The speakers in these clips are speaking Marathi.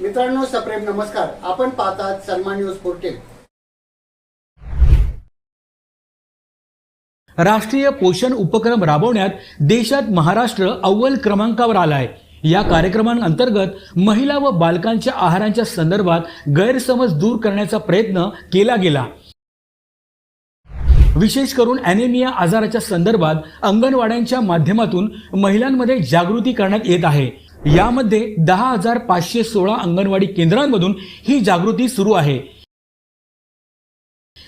मित्रांनो सप्रेम नमस्कार. आपण पाहतात सन्मान न्यूज पोर्टेल. राष्ट्रीय पोषण उपक्रम राबवण्यात देशात महाराष्ट्र अव्वल क्रमांकावर आलाय. या कार्यक्रमांतर्गत महिला व बालकांच्या आहारांच्या संदर्भात गैरसमज दूर करण्याचा प्रयत्न केला गेला. विशेष करून अॅनेमिया आजाराच्या संदर्भात अंगणवाड्यांच्या माध्यमातून महिलांमध्ये जागृती करण्यात येत आहे. यामध्ये दहा हजार पाचशे सोळा अंगणवाडी केंद्रांमधून ही जागृती सुरू आहे.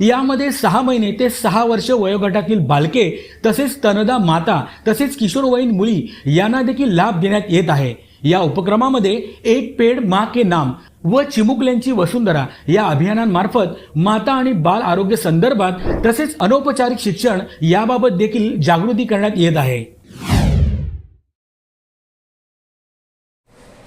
यामध्ये सहा महिने ते सहा वर्ष वयोगटातील बालके तसेच तनदा माता तसेच किशोरवयीन मुली यांना देखील लाभ देण्यात येत आहे. या उपक्रमामध्ये एक पेड मा के नाम व चिमुकल्यांची वसुंधरा या अभियानांमार्फत माता आणि बाल आरोग्य संदर्भात तसेच अनौपचारिक शिक्षण याबाबत देखील जागृती करण्यात येत आहे.